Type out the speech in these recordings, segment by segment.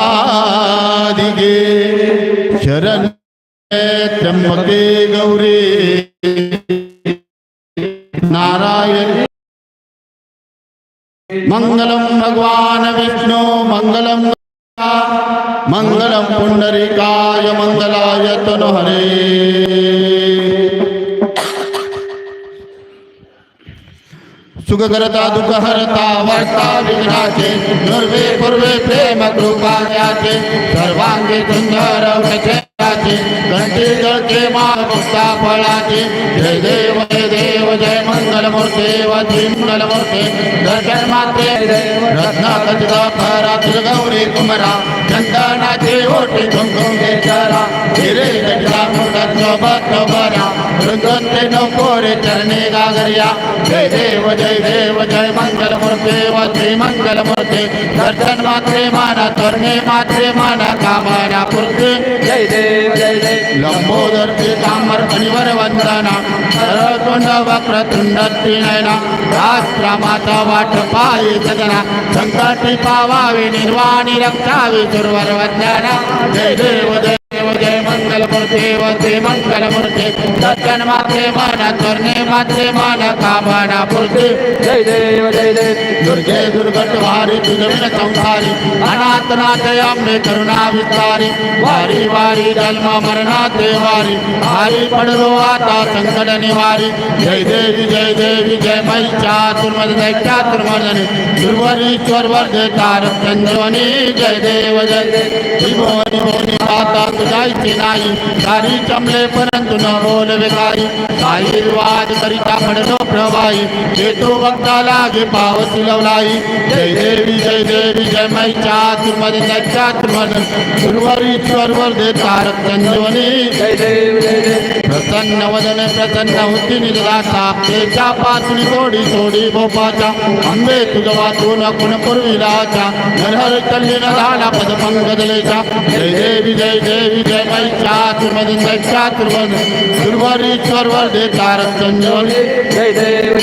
ஆதிகே சரண திரம்பகே கௌரி. நாராயண். மங்களம் பகவான விஷ்ணு மங்களம் மங்களம் புண்டரிகாய மங்களாய தனுஹரே सुख करता दुःख हरता वर्ता विघ्नाचे दुर्वे पूर्वे प्रेम कृपा त्याचे सर्वांगी सुंदर वचनाचे घंटी जळते मान मुक्ता फळाचे. जय देव जय देव जय मंगल मूर्ते वजी मंगल मूर्ते दर्शन मात्रे रत्ना कथित फरा तुझ गौरी कुमरा चंदनाचे ओटे कुंकुम चरा हिरे गजरा चरणे गागरिया। जय देव जय देव जय मंगल मूर्ते मंगल मूर्ते दर्शन मात्रे माना तोरणे मात्रे माना कामना पुरते। जय देव जय देव। लंबोदर पीतांबर फणीवर वंदना। सरतुंड वक्रतुंड त्रिनयना। राष्ट्रमाता वाट पायी सदना संकटी पावावे निर्वाणी रक्षावी सुरवर वंदना। जय देव जय देव जय मंगल मूर्ते वंदे मंगल मूर्ते दर्शन मात्रे मन तोरणे मात्रे मन कामना पुरते जय देव जय देव। दुर्गे दुर्गट वारी तुझविन संसारी अनाथ नाथ अम्बे करुणा विस्तारी वारी वारी, जन्म मरणात वारी हरी पडलो आता संकट निवारी। जय देवी जय देवी, जय मै चातुर्मद, जय चातुर्मदने। दुर्वरीश्वर वर्धे तारक संजीवनी जय देव जय देव। माता तुझायची नाही सारी चमले परंतु न बोल विकारी काही वाद करिता पडलो प्रभाई येतो भक्ता लागे पावती लवलाई जय देवी जय देवी जय मै चातुर्मद जय चातुर्मद गुरुवरीश्वर वर्धे तारक संजीवनी जय देव जय देव। प्रसन्न वदन प्रसन्न होती निजदाता तेच्या पाचणी थोडी थोडी भोपाच्या अंबे तुझ वाचून कुण पूर्विलाच्या नरहर कल्लीन झाला पद पंकजलेच्या जय देवी जय देवी। चातुर्मद चातुर्मद गुरुवरीश्वर वर्धे तारक देव देव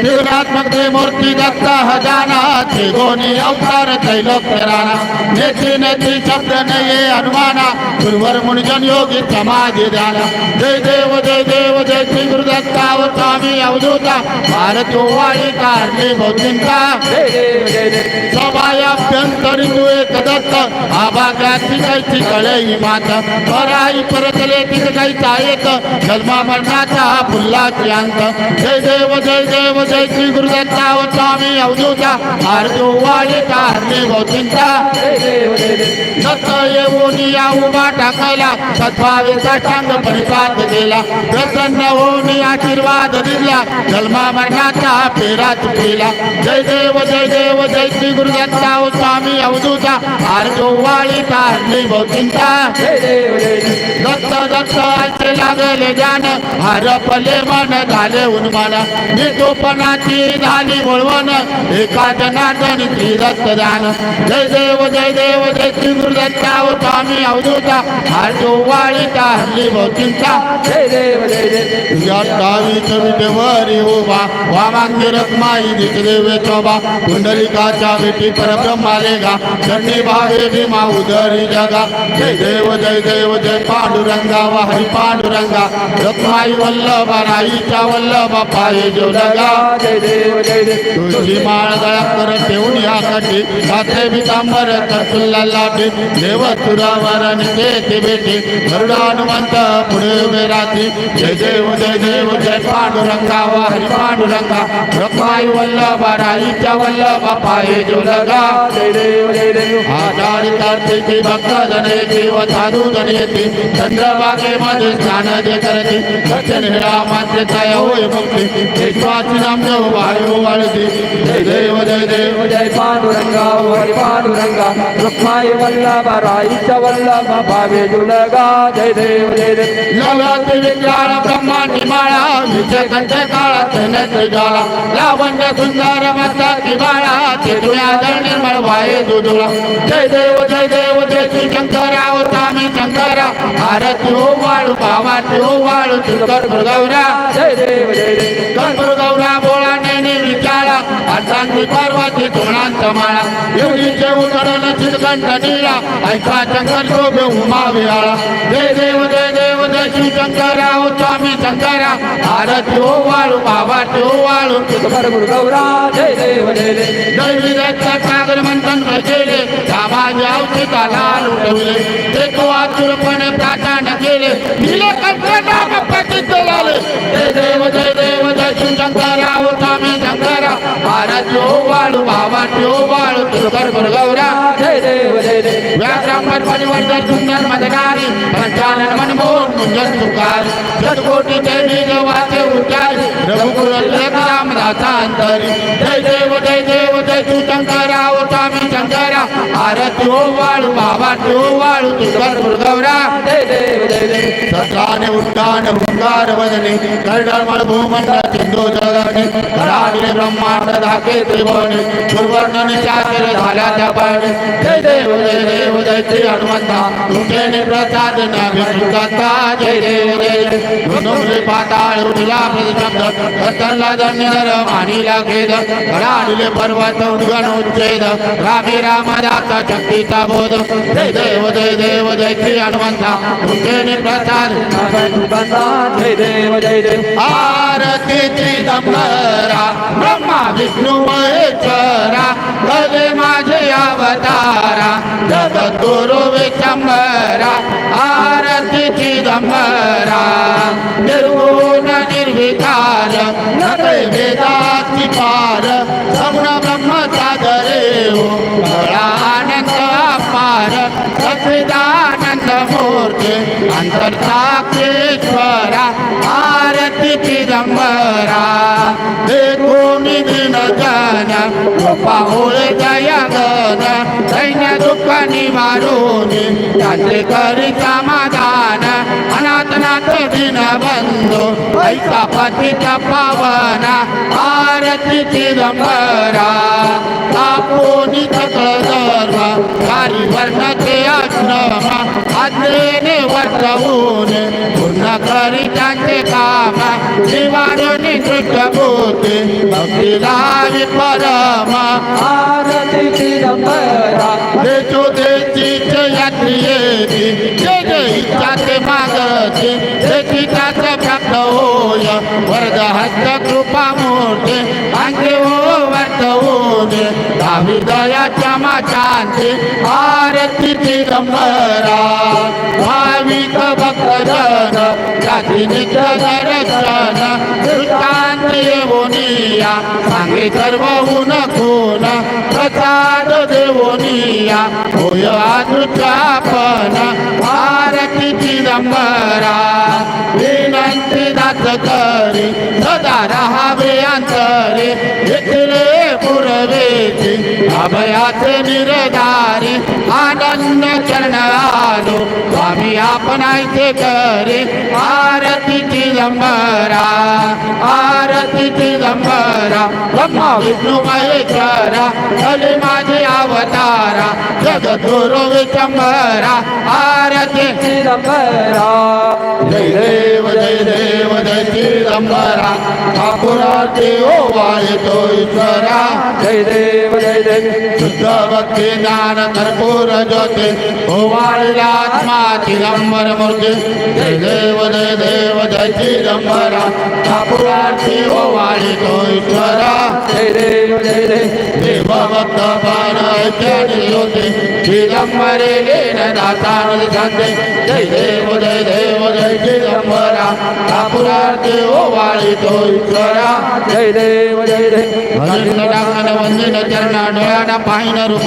त्रिगुणात्मक ते मूर्ती दत्ता हजाना त्रिगोणी अवतार त्रैलोक राणा नेत्री नेत्री शब्द नये हनुमाना गुरुवर मुनिजन योगी समाधी ध्याना जय देव जय देव जय श्री गुरुदत्ता व स्वामी अवधूता भारत जय देव जय देव सभायाभ्यंतरी तू एक दत्त आभागाची कैची कळई मात पराई परतले तिथं काही चायत जन्मा मरणाचा हा फुल्लाची अंत जय देव जय देव जय श्री गुरुदत्ता व स्वामी अवधूता. आरजो वाळे हरणे भौतिंका जय येऊन या उभा टाकायला. सद्भावेचा साष्टांग परिपात केला. प्रसन्न होऊन आशीर्वाद दिला. जन्मा मरणाचा हा फेरा चुकला जय देव जय देव जय श्री गुरुदत्ता व स्वामी अवधूता. आरजो वाळी हरणे भौतिंका दत्त दत्त असे लागले ज्ञान हरपले मन झाले उन्मान निटोपणाची झाली बोलवण एका जनार्दन श्री दत्त दान जय देव जय देव जय श्री गुरुदत्ता व स्वामी अवधूता हरजो वाळी हल्ली भोतींचा जय देव जय देव तुझ्या डावीच विटेवरी उभा वामांगी रत्माई दिसले वेचोबा कुंडलिकाच्या विटी परब्रह्माले गा चंडी भावे भीमा उदरी जगा जय देव जय देव जय पांडुरंगा हरी पांडुरंगा. रत्माई वल्लभा राईच्या वल्लभा पाये जो लगा. जय देव जय देव. तुझी माळ गळा कर ठेवून या साथे पितांबर तुल्ला लाटी देव तुरावर निते ते बेटी गरुडा हनुमंत पुढे उभे राहती. जय देव जय देव जय पांडुरंगा हरी पांडुरंगा. रखमाई वल्लभा राईच्या वल्लभा पाये जो लगा. जय देव जय देव. कार्तिकी भक्त जनेती व साधू जनेती चंद्रभागे मध्ये स्नान जे करते दर्शन हेरा मात्र होय मुक्ती विश्वासी नाम देव वायू वाळती जय देव जय देव, जय पांडुरंगा, हरी पांडुरंगा, रुक्माई वल्लभ राईच्या वल्लभ, भावे जुलगा जय देव जय देव। लवलात विक्राळ ब्रह्मांडी माळा विजय कंठ काळात नेत्र ज्वाला लावण्य सुंदर मस्ता बाळा ते तुया जळ निर्मळ वाये दुजुळा जय देव जय देव, जय श्री शंकरा व स्वामी शंकरा. आरती हो वाळू भावाती हो वाळू गौरा चांगली पार्वती तोरणांचा माळा एवढीचे उतरण चितकंठ निळा ऐका शंकर शोभे उमा विहाळा जय देव जय देव जय शिवशंकरा ओ स्वामी शंकरा। आरती ओ वाळू बाबा ओ वाळू। सुखकर गुरुगौरा जय देव जय जय विदग्ध सागर मंथन केले समाज औषधाला उठवले। ते तो आतुरपणे प्रार्थना केले। दिले कंठनाम प्रसिद्ध झाले। जय देव जय देव जय ओ स्वामी शंकरा आरती ओ वाळू बाबा ओ वाळू सुखकर गुरुगौरा देव व्यासंबर परिवर्तन सुंदर मदनारी पंचानन मनमोहन कुंजन सुकार सतकोटी देवी देवाचे उच्चार रघुकुल रामदासा अंतरी जय देव जय देव जय तू शंकरा ओ स्वामी शंकरा आरती ओ वाळू बाबा ओ वाळू तुझर गुरुगौरा जय देव जय देव सत्राने उट्टान हुंकार वदने कर्णमळ भूमंड सिंधू जगने कराडिले ब्रह्मांड धाके त्रिभुवने सुवर्णन चाकर झाल्या त्या पाणी जय देव जय देव जय श्री हनुमंता प्रसाद जय देव जय पाताळ उठला प्रतिशब्द मानिला खेद पर्वत उद्गण उच्छेद रामदाचा शक्तीचा बोध जय देव जय देव जय श्री हनुमंता तुझे प्रसाद जय देव जय देव आरती चिदंबरा ब्रह्मा विष्णू महेश्वरा भले माझे अवतारा. जगद्गुरु विचंबरा आरती चिदंबरा निर्गुण निर्विकार नकै वेदाची पार सगुण ब्रह्म सागरे हो आनंद अपार सचिदानंद मूर्ती अंतरसाक्षेश्वरा आरती चिदंबरा देखो निधीन जन. कृपा होय दया गन सैन्य दुःख निवारून त्याचे करी समाधान. अनाथनाथ दिन बंधू ऐका पतित पावन. आरती चिदंबरा. दृष्टभूती भक्तीला परम। आरती चिदंबरा। देशो देशीचे यात्री येती जे जे इच्छा ते मागते त्याच प्राप्त होय वरद हस्त कृपा मूर्ती अंगे हो वर्तवून दावी दयाच्या माशांती आरती चिदंबरा। भाविक भक्तजन जाती नित्य दर्शन दृष्टांत येवोनिया सांगे सर्वहून खून प्रसाद देवोनिया होय आदृचापन आरती चिदंबरा विनंती दास करी सदा राहावे अंतरे अभयाचे निर्धारी, आनंद चरण आलो स्वामी आपणायचे करे, आरती चिदंबरा आरती चिदंबरा, ब्रह्मा विष्णू महेश्वरा भले माझे अवतारा जगद्गुरु विचंबरा आरती चिदंबरा। जय देव जय देव, जय चिदंबरा। ठाकुराचे ओ वाळतो ईश्वरा। जय देव जय देव। शुद्ध भक्ती ज्ञान कर्पूर ज्योती। ओवाळला आत्मा चिदंबर मूर्ती। जय देव जय देव, जय चिदंबरा। ठाकुराची ओवाळतो ईश्वरा। जय देव जय देव। देव भक्त पान ऐक्याने होते चिदंबरे लेन दातान दिसते जय देव जय देव जय चिदंबरा ठाकुराची ओवाळतो ईश्वरा जय देव जय देव डांगन वंदन चरण डोळ्याना पाहिन रूप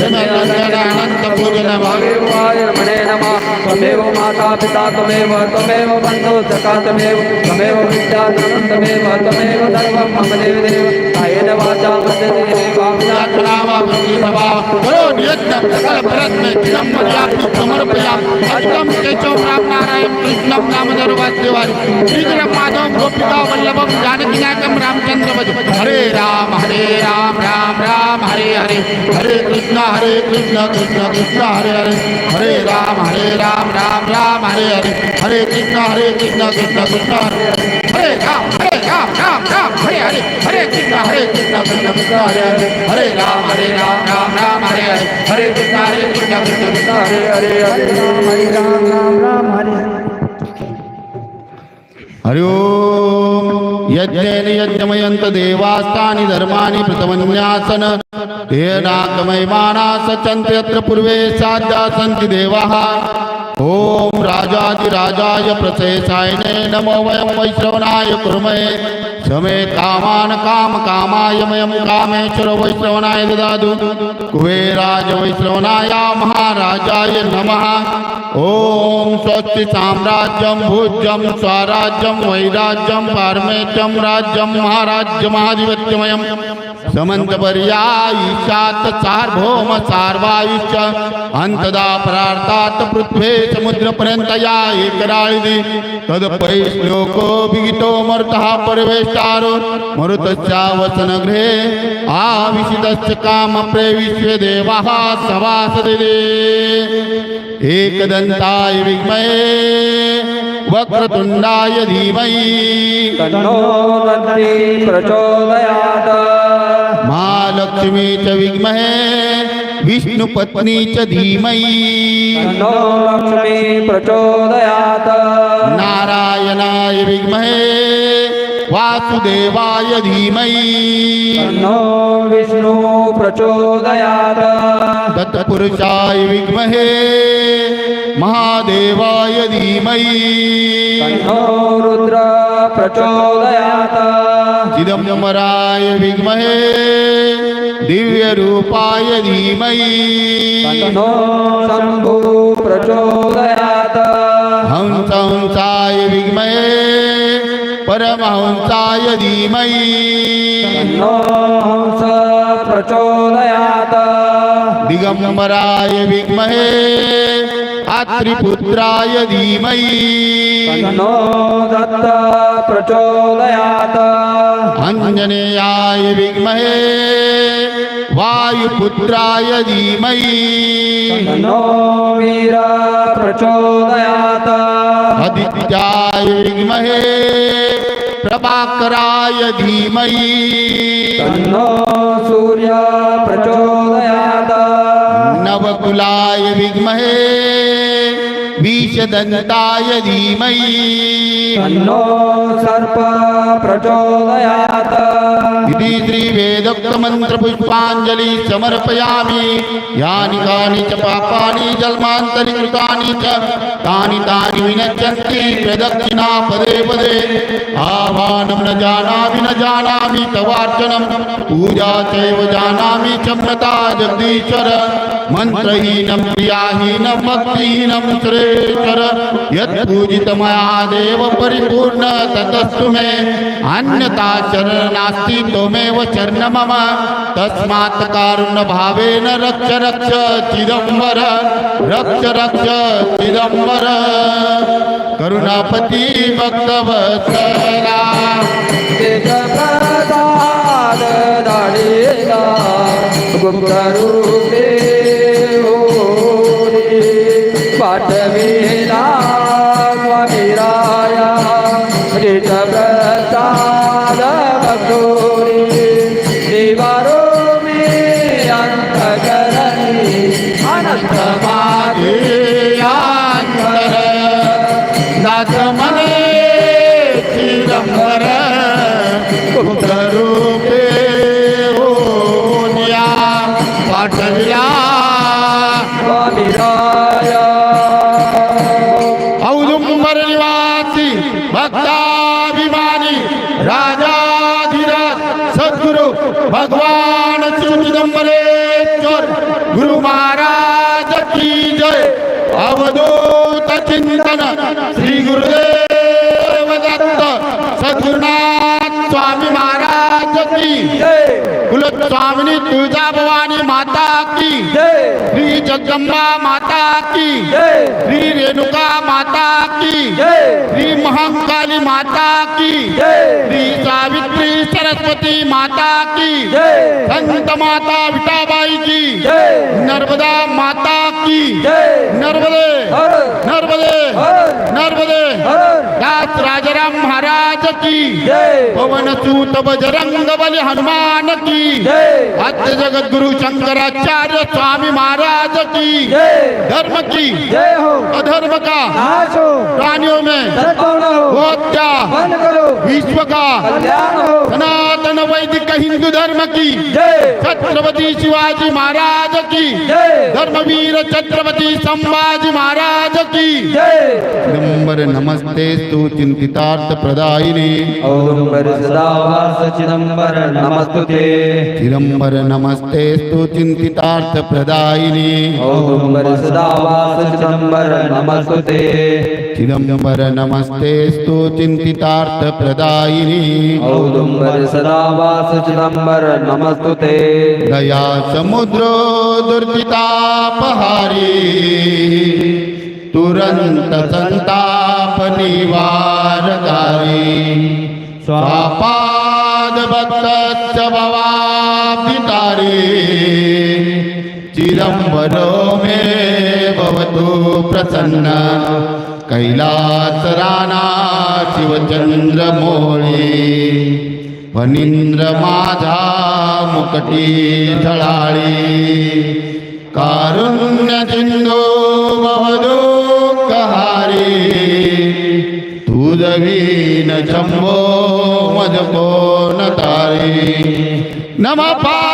जननंदन अनंत पूजन भावे देवाय रमणे नमः त्वमेव माता पिता तमेव तमेव बन्धु सखा तमेव तमेव विद्या धनं त्वमेव त्वमेव सर्वं मम देव देव कायेन वाचा मन्यते वाचा नामा भक्ति सभा बरो नियत सकल भरत में चिदंबर आपको समर्पया अष्टम केशव राम नारायण कृष्णम नामधर वाद्यवारी श्रीधर माधव गोपिका वल्लभम जानकी नायकम रामचंद्र भज हरे राम हरे राम राम राम हरे हरे हरे कृष्ण हरे कृष्ण कृष्ण कृष्ण हरे हरे हरे राम हरे राम राम राम हरे हरे हरे कृष्ण हरे कृष्ण कृष्ण कृष्ण हरे हरे राम हरे राम राम राम, हरे हरे हरे कृष्ण हरे कृष्ण कृष्ण कृष्ण, हरे हरे हरे राम हरे राम राम राम, हरे हरे हरे कृष्ण हरे कृष्ण कृष्ण कृष्ण, हरे हरे हरे राम हरे, राम राम राम, हरे। हरि ओम। यज्ञेन यज्ञमयन्त देवास्तानि धर्माणि प्रथमन्यासन। तेनाकमयमाना सचन्ति पूर्वे साध्या सन्ति देवाः। ॐ राजाधिराजाय प्रशेषायने नमो वयं वैश्रवणाय कुर्महे। समे कामान् कामकामाय मयं कामेश्वर वैश्रवणाय ददातु। कुबेराज वैश्रवणाय महाराजाय नमः। ॐ स्वस्ति साम्राज्यं भोज्यं स्वराज्यं, वैराज्यं पारमेत्यं राज्यं महाराज्यमाधिपत्यमयं समन्तपर्यायिषात् सार्वभौम सार्वायुश्च अन्तदा परार्तात् पृथ्वे समुद्रपर्यन्तया एकराळिति तदपै श्लोको विहितो मरुतः परिवेष्टारो। मरुतश्चावसनगृहे आविशितश्च कामप्रे विश्वे देवाः सभासदिते एकदन्ताय विद्महे, वक्रतुण्डाय धीमहि। तन्नो दन्ती प्रचोदयात्। महालक्ष्मी च विद्महे विष्णुपत्नी च धीमहि। तन्नो लक्ष्मी प्रचोदयात्। नारायणाय विद्महे वासुदेवाय धीमहि। तन्नो विष्णु प्रचोदयात्। दत्तपुरुषाय विद्महे महादेवाय धीमहि। तन्नो रुद्र प्रचोदयात्। चिदम्बराय विद्महे दिव्यरूपाय धीमहि। तन्नो शम्भु प्रचोदयात्। हंस हंसाय विद्महे परमहंसाय धीमहि। तन्नो हंस प्रचोदयात्। दिगम्बराय विद्महे अत्रिपुत्राय धीमहि। तन्नो दत्त प्रचोदयात्। अञ्जनेयाय विद्महे। वायुपुत्राय धीमहि। तन्नो वीर प्रचोदयात्। आदित्याय विद्महे। प्रभाकराय धीमहि। तन्नो सूर्य प्रचोदयात्। नवकुलाय विद्महे। विषदन्ताय धीमहि तन्नो सर्प प्रचोदयात्। इति श्रीवेदोक्तमन्त्रपुष्पाञ्जलि समर्पयामि। यानि कानि च पापानि जन्मान्तरि कृतानि च तानि तानि विनश्यन्ति प्रदक्षिणा पदे। पदे आह्वानं न जानामि न जानामि तवार्चनं। पूजा चैव जानामि क्षम्यता जगदीश्वर। मन्त्रहीनं क्रियाहीनं भक्तिहीनं सुरेश्वर यत् मया देव परिपूर्ण ततस्तु मे। अन्यथा शरण नास्ति त्वमेव शरण मम तस्मात् भावेन रक्ष रक्ष चिदम्बर। रक्ष रक्ष चिदम्बर। करुणापति भक्तवत्सला। तेज प्रसाद पाठवेला स्वामीराया सद्गुरु भगवान शिव चिदंबरेश्वर, गुरु महाराज की जय। अवधूत चिंतन श्री गुरुदेव दत्त, सद्गुरुनाथ स्वामी महाराज की जय। कुलस्वामिनी तुळजा भवानी माता की श्री जगदंबा माता की। श्री रेणुका माता की। श्री महाकाली माता की। श्री सावित्री सरस्वती माता की। संत माता विटाबाई की। नर्मदा माता की। नर्मदे। नर्मदे। नर्मदे। दास राजाराम की पवन सूत बजरंग बलि हनुमान की। अद्य जगत गुरु शंकराचार्य स्वामी महाराज की। धर्म की। अधर्म का। प्राणियों में। करो। विश्व का। सनातन वैदिक हिंदू धर्म की। छत्रपति शिवाजी महाराज की। धर्मवीर छत्रपति संभाजी महाराज की। नंबर नमस्ते स्तु चिंतितार्थ प्रदायिनी। औदुंबर सदा सचिदंबर नमस्तुते। चिदंबर नमस्ते स्तु चिंतितार्थ प्रदायिनी। सदा सचिदंबर नमस्तुते। चिदंबर नमस्ते स्तु चिंतितार्थ प्रदायिनी औदुंबर सदा सचिदंबर नमस्तुते दया समुद्र दुर्जितापहारी। तुरंत संताप निवारकारी स्वापाद भक्त भवापितारी चिदंबरो मे भवतु प्रसन्न। कैलास राणा शिवचंद्र मोळी फणींद्र माझा मुकटी झळाळी कारुण्य सिंधू भवदो कहारी तुझवीन शंभो मज कोण तारी नम पार्वदेव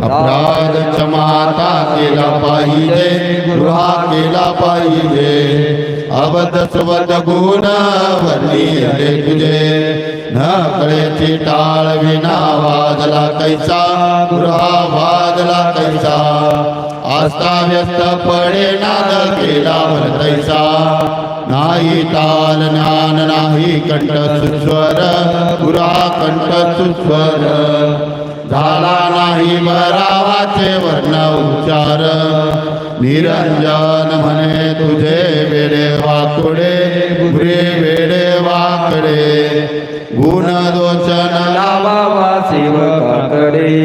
अपराध क्षमाता केला पाहिजे गृहा केला पाहिजे. अबध गुण वर्णिले तुझे. न कळेची टाळ विना वाजला कैसा गृहा वाजला कैसा. आस्था व्यस्त पडे नाद केला तैसा नाही ताल ज्ञान नाही कंठ सुस्वर पुरा कंठ सुस्वर. झाला नाही बरावाचे वर्ण उच्चार. निरंजन म्हणे तुझे वेडे वाकुडे गुरे वेडे वाकडे. गुण दोषण लावावा सेवकाकडे.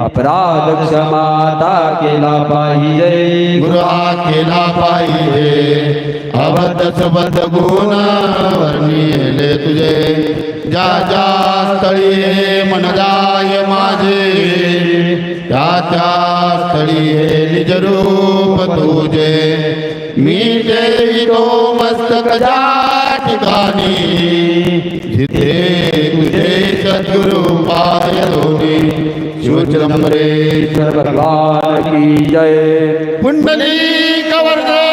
अपराध क्षमाता केला पाहिजे. गृहा केला पाहिजे. अबद्ध सबद्ध गुण तुझे। ज्या स्थळी हे मन जाय माझे। त्या स्थळी हे निज रूप तुझे। मी देवितो मस्तक ज्या ठिकाणी जिथे तुझे सद्गुरु पाय दोन्ही शिवचिदंबरेश्वर भगवान की जय। पुंडली कवर्देव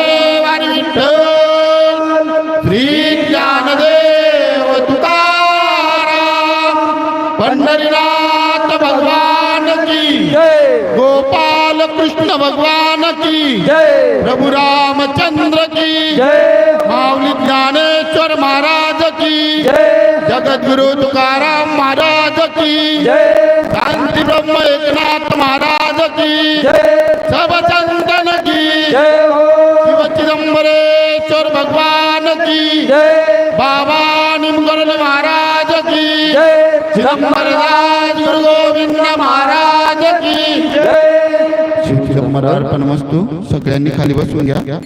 कृष्ण भगवान की। जय। प्रभु रामचंद्र की। जय। माऊली ज्ञानेश्वर महाराज की। जय। जगद्गुरु तुकाराम महाराज की। जय। शांती ब्रह्म एकनाथ महाराज की। जय। सब संतन की। जय हो। शिव चिदम्बरेश्वर भगवान की। जय। बाबा निमगरण महाराज की। जय। चिदंबरदास गुरु गोविंद महाराज की। समोर अर्पण वस्तू सगळ्यांनी खाली बसवून घ्या.